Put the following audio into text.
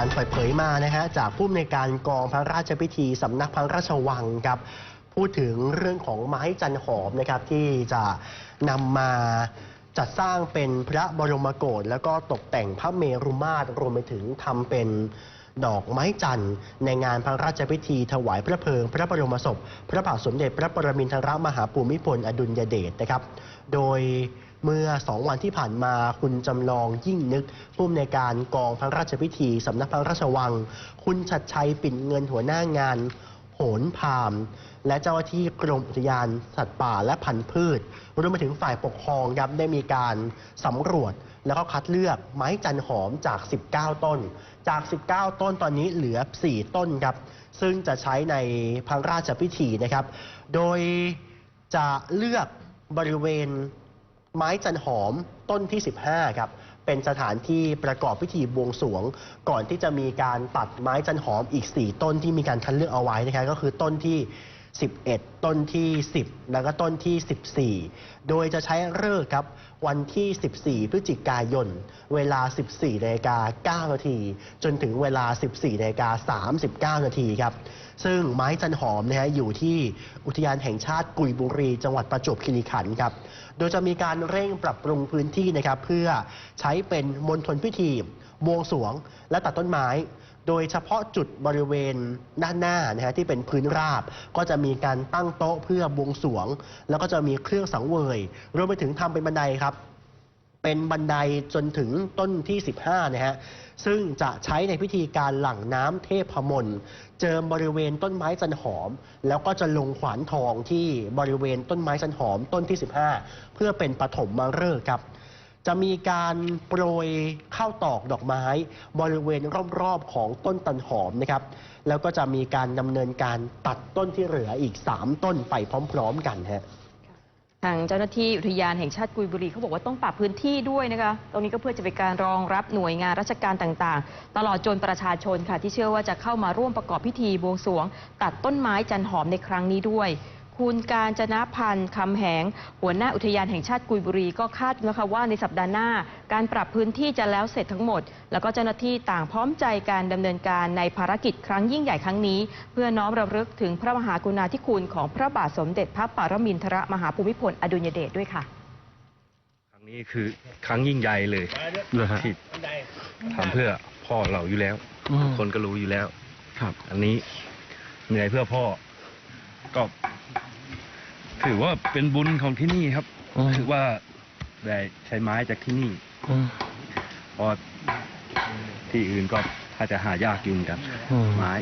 การเปิดเผยมานะฮะจากผู้อำนวยการกองพระราชพิธีสำนักพระราชวังครับพูดถึงเรื่องของไม้จันหอมนะครับที่จะนำมาจัดสร้างเป็นพระบรมโกศแล้วก็ตกแต่งพระเมรุมาตรรวมไปถึงทำเป็น ดอกไม้จันทร์ ในงานพระราชพิธีถวายพระเพลิง พระบรมศพ พระบาทสมเด็จพระปรมินทรมหาภูมิพลอดุลยเดชนะครับ โดยเมื่อสองวันที่ผ่านมาคุณจำลองยิ่งนึกผู้อำนวยการกองพระราชพิธีสำนักพระราชวัง คุณชัดชัยปิ่นเงินหัวหน้างาน โหนพาม และเจ้าหน้าที่กรมอุทยานสัตว์ป่าและพันธุ์พืชรวมไปถึงฝ่ายปกครองครับได้มีการสำรวจแล้วก็คัดเลือกไม้จันหอมจาก 19 ต้น จาก 19 ต้นตอนนี้เหลือ 4 ต้นครับ ซึ่งจะใช้ในพระราชพิธีนะครับ โดยจะเลือกบริเวณไม้จันหอมต้นที่ 15 ครับ เป็นสถานที่ประกอบพิธีบวงสรวง ก่อนที่จะมีการตัดไม้จันหอมอีก 4 ต้นที่มีการคัดเลือกเอาไว้นะครับก็คือต้นที่ 11 ต้นที่ 10 แล้วก็ต้นที่ 14 โดยจะใช้เลิกษ์ครับวันที่ 14 พฤศจิกายน เวลา 14นาฬิกา9นาที จนถึงเวลา 14นาฬิกา39 นาทีครับ ซึ่งไม้จันหอมนะฮะอยู่ที่อุทยานแห่งชาติกุยบุรี จังหวัดประจวบคีรีขันธ์ครับ โดยจะมีการเร่งปรับปรุงพื้นที่นะครับเพื่อใช้เป็นมณฑลพิธีบวงสรวง และตัดต้นไม้ โดยเฉพาะจุดบริเวณด้านหน้านะฮะที่เป็นพื้นราบ ก็จะมีการตั้งโต๊ะเพื่อบวงสวง แล้วก็จะมีเครื่องสังเวยรวมไปถึงทำเป็นบันไดครับ เป็นบันไดจนถึงต้นที่ 15 นะฮะซึ่งจะใช้ในพิธีการหลั่งน้ำเทพมนต์เจิมบริเวณต้นไม้จันหอม แล้วก็จะลงขวานทองที่บริเวณต้นไม้จันหอมต้นที่ 15 เพื่อเป็นปฐมมาฤกษ์ครับ จะมีการโปรยข้าวตอกดอกไม้ บริเวณรอบๆของต้นตันหอมนะครับ แล้วก็จะมีการดำเนินการตัดต้นที่เหลืออีก 3 ต้นไปพร้อม ๆ กันฮะทางเจ้าหน้าที่อุทยานแห่งชาติกุยบุรีเขาบอกว่าต้องปรับพื้นที่ด้วยนะคะ ตรงนี้ก็เพื่อจะเป็นการรองรับหน่วยงานราชการต่างๆ ตลอดจนประชาชนค่ะที่เชื่อว่าจะเข้ามาร่วมประกอบพิธีบวงสรวง ตัดต้นไม้จันหอมในครั้งนี้ด้วย คุณการจนะพันธ์คำแหง หัวหน้าอุทยานแห่งชาติกุยบุรีก็คาดนะคะว่าในสัปดาห์หน้า การปรับพื้นที่จะแล้วเสร็จทั้งหมด แล้วก็เจ้าหน้าที่ต่างพร้อมใจการดำเนินการในภารกิจครั้งยิ่งใหญ่ครั้งนี้ เพื่อน้อมรำลึกถึงพระมหากรุณาธิคุณของพระบาทสมเด็จพระปรมินทรมหาภูมิพลอดุลยเดชด้วยค่ะ ครั้งนี้คือครั้งยิ่งใหญ่เลยเหรอฮะที่ทำเพื่อพ่อเราอยู่แล้วอืมคนก็รู้อยู่แล้ว ครับ อันนี้เหนื่อยเพื่อพ่อก็ ถือว่าเป็นบุญของที่นี่ครับอืม ถือว่าได้ใช้ไม้จากที่นี่อืมเพราะที่อื่นก็ถ้าจะหายากอยู่เหมือนกัน อืม ไม้